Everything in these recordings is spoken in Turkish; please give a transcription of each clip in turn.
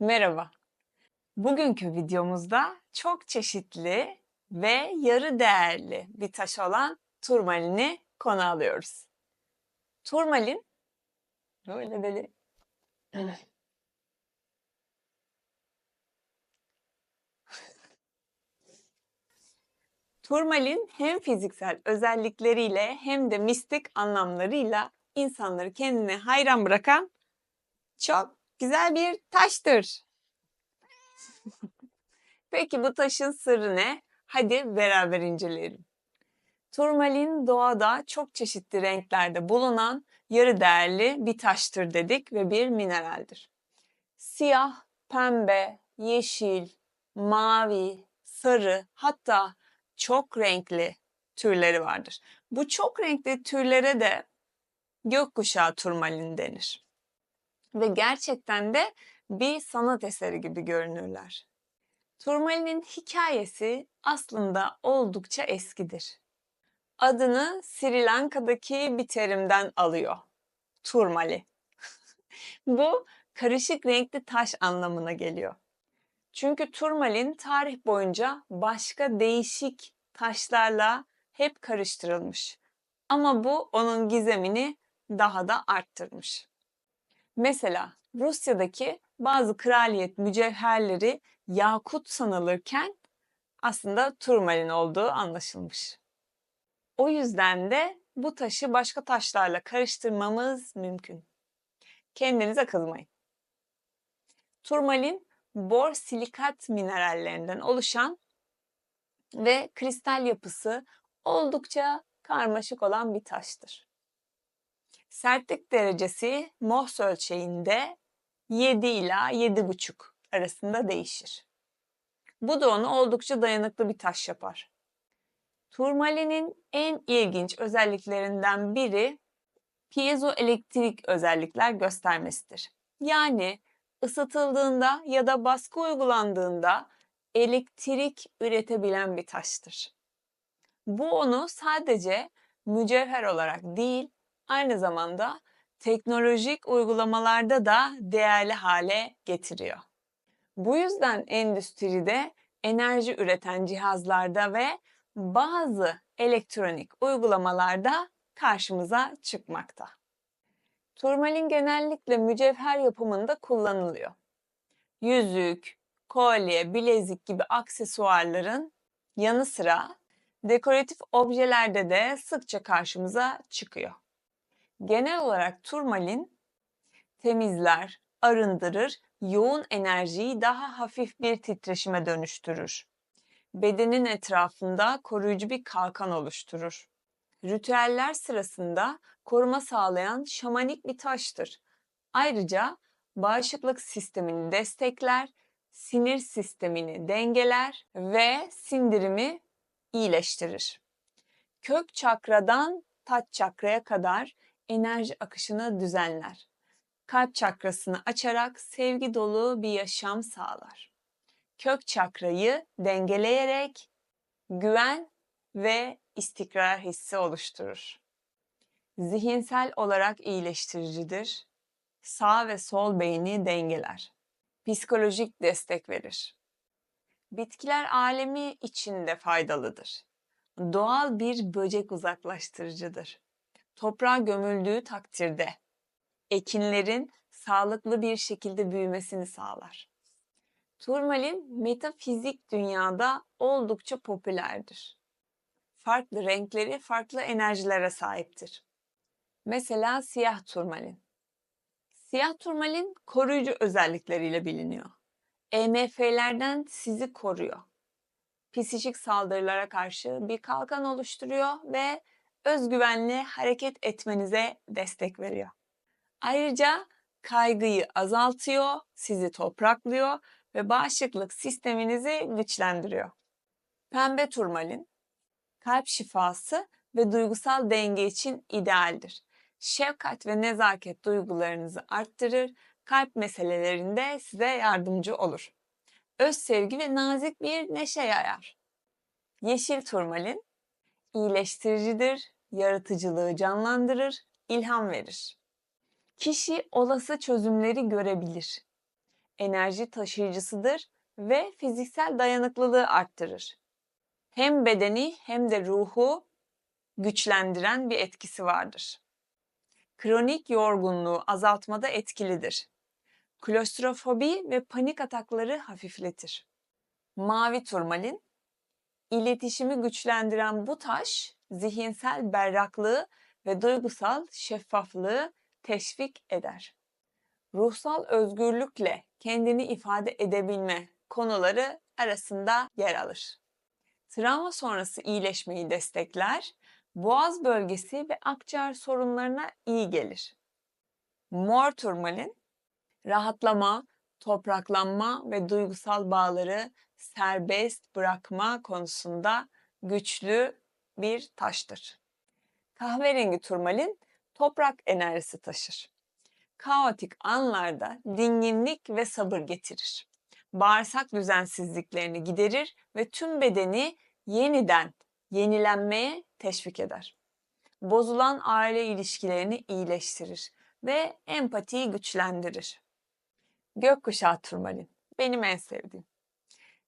Merhaba. Bugünkü videomuzda çok çeşitli ve yarı değerli bir taş olan turmalini konu alıyoruz. Turmalin böyle böyle Turmalin hem fiziksel özellikleriyle hem de mistik anlamlarıyla insanları kendine hayran bırakan çok güzel bir taştır. Peki bu taşın sırrı ne? Hadi beraber inceleyelim. Turmalin doğada çok çeşitli renklerde bulunan yarı değerli bir taştır dedik ve bir mineraldir. Siyah, pembe, yeşil, mavi, sarı hatta çok renkli türleri vardır. Bu çok renkli türlere de gökkuşağı turmalin denir. Ve gerçekten de bir sanat eseri gibi görünürler. Turmalinin hikayesi aslında oldukça eskidir. Adını Sri Lanka'daki bir terimden alıyor. Turmali. Bu karışık renkli taş anlamına geliyor. Çünkü turmalin tarih boyunca başka değişik taşlarla hep karıştırılmış. Ama bu onun gizemini daha da arttırmış. Mesela Rusya'daki bazı kraliyet mücevherleri yakut sanılırken aslında turmalin olduğu anlaşılmış. O yüzden de bu taşı başka taşlarla karıştırmamız mümkün. Kendinize kızmayın. Turmalin bor silikat minerallerinden oluşan ve kristal yapısı oldukça karmaşık olan bir taştır. Sertlik derecesi Mohs ölçeğinde 7 ila 7,5 arasında değişir. Bu da onu oldukça dayanıklı bir taş yapar. Turmalinin en ilginç özelliklerinden biri piezoelektrik özellikler göstermesidir. Yani ısıtıldığında ya da baskı uygulandığında elektrik üretebilen bir taştır. Bu onu sadece mücevher olarak değil, aynı zamanda teknolojik uygulamalarda da değerli hale getiriyor. Bu yüzden endüstride enerji üreten cihazlarda ve bazı elektronik uygulamalarda karşımıza çıkmakta. Turmalin genellikle mücevher yapımında kullanılıyor. Yüzük, kolye, bilezik gibi aksesuarların yanı sıra dekoratif objelerde de sıkça karşımıza çıkıyor. Genel olarak turmalin temizler, arındırır, yoğun enerjiyi daha hafif bir titreşime dönüştürür. Bedenin etrafında koruyucu bir kalkan oluşturur. Ritüeller sırasında koruma sağlayan şamanik bir taştır. Ayrıca bağışıklık sistemini destekler, sinir sistemini dengeler ve sindirimi iyileştirir. Kök çakradan taç çakraya kadar enerji akışını düzenler. Kalp çakrasını açarak sevgi dolu bir yaşam sağlar. Kök çakrayı dengeleyerek güven ve istikrar hissi oluşturur. Zihinsel olarak iyileştiricidir. Sağ ve sol beyni dengeler. Psikolojik destek verir. Bitkiler alemi için de faydalıdır. Doğal bir böcek uzaklaştırıcıdır. Toprağa gömüldüğü takdirde ekinlerin sağlıklı bir şekilde büyümesini sağlar. Turmalin metafizik dünyada oldukça popülerdir. Farklı renkleri farklı enerjilere sahiptir. Mesela siyah turmalin. Siyah turmalin koruyucu özellikleriyle biliniyor. EMF'lerden sizi koruyor. Psikik saldırılara karşı bir kalkan oluşturuyor ve özgüvenli hareket etmenize destek veriyor. Ayrıca kaygıyı azaltıyor, sizi topraklıyor ve bağışıklık sisteminizi güçlendiriyor. Pembe turmalin kalp şifası ve duygusal denge için idealdir. Şefkat ve nezaket duygularınızı arttırır, kalp meselelerinde size yardımcı olur. Öz sevgi ve nazik bir neşe yayar. Yeşil turmalin iyileştiricidir, yaratıcılığı canlandırır, ilham verir. Kişi olası çözümleri görebilir. enerji taşıyıcısıdır ve fiziksel dayanıklılığı arttırır. Hem bedeni hem de ruhu güçlendiren bir etkisi vardır. Kronik yorgunluğu azaltmada etkilidir. Klostrofobi ve panik atakları hafifletir. Mavi turmalin, iletişimi güçlendiren bu taş, zihinsel berraklığı ve duygusal şeffaflığı teşvik eder. Ruhsal özgürlükle kendini ifade edebilme konuları arasında yer alır. Travma sonrası iyileşmeyi destekler, boğaz bölgesi ve akciğer sorunlarına iyi gelir. Mor turmalin, rahatlama, topraklanma ve duygusal bağları serbest bırakma konusunda güçlü bir taştır. Kahverengi turmalin toprak enerjisi taşır. Kaotik anlarda dinginlik ve sabır getirir. Bağırsak düzensizliklerini giderir ve tüm bedeni yeniden yenilenmeye teşvik eder. Bozulan aile ilişkilerini iyileştirir ve empatiyi güçlendirir. Gökkuşağı turmalin benim en sevdiğim.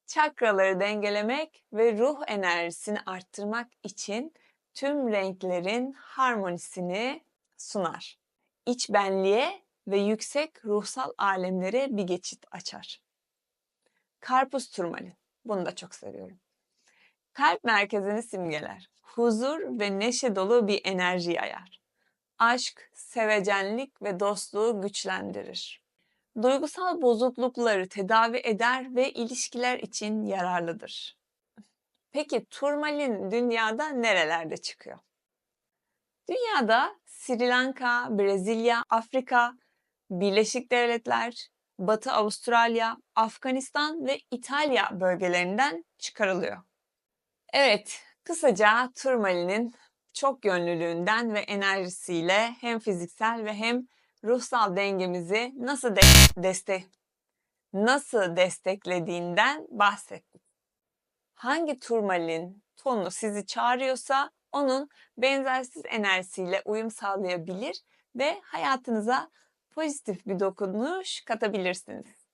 Çakraları dengelemek ve ruh enerjisini arttırmak için tüm renklerin harmonisini sunar. İç benliğe ve yüksek ruhsal alemlere bir geçit açar. Karpuz turmalin. Bunu da çok seviyorum. Kalp merkezini simgeler. Huzur ve neşe dolu bir enerji yayar. Aşk, sevecenlik ve dostluğu güçlendirir. Duygusal bozuklukları tedavi eder ve ilişkiler için yararlıdır. Peki turmalin dünyada nerelerde çıkıyor? Dünyada Sri Lanka, Brezilya, Afrika, Birleşik Devletler, Batı Avustralya, Afganistan ve İtalya bölgelerinden çıkarılıyor. Evet, kısaca turmalinin çok yönlülüğünden ve enerjisiyle hem fiziksel ve hem ruhsal dengemizi nasıl de deste nasıl desteklediğinden bahsettik. Hangi turmalin tonu sizi çağırıyorsa onun benzersiz enerjisiyle uyum sağlayabilir ve hayatınıza pozitif bir dokunuş katabilirsiniz.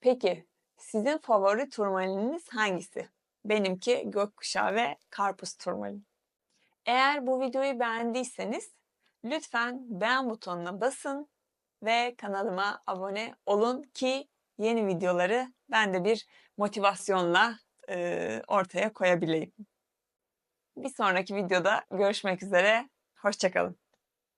Peki sizin favori turmaliniz hangisi? Benimki gökkuşağı ve karpuz turmalin. Eğer bu videoyu beğendiyseniz lütfen beğen butonuna basın ve kanalıma abone olun ki yeni videoları ben de bir motivasyonla e, ortaya koyabileyim. Bir sonraki videoda görüşmek üzere. Hoşçakalın.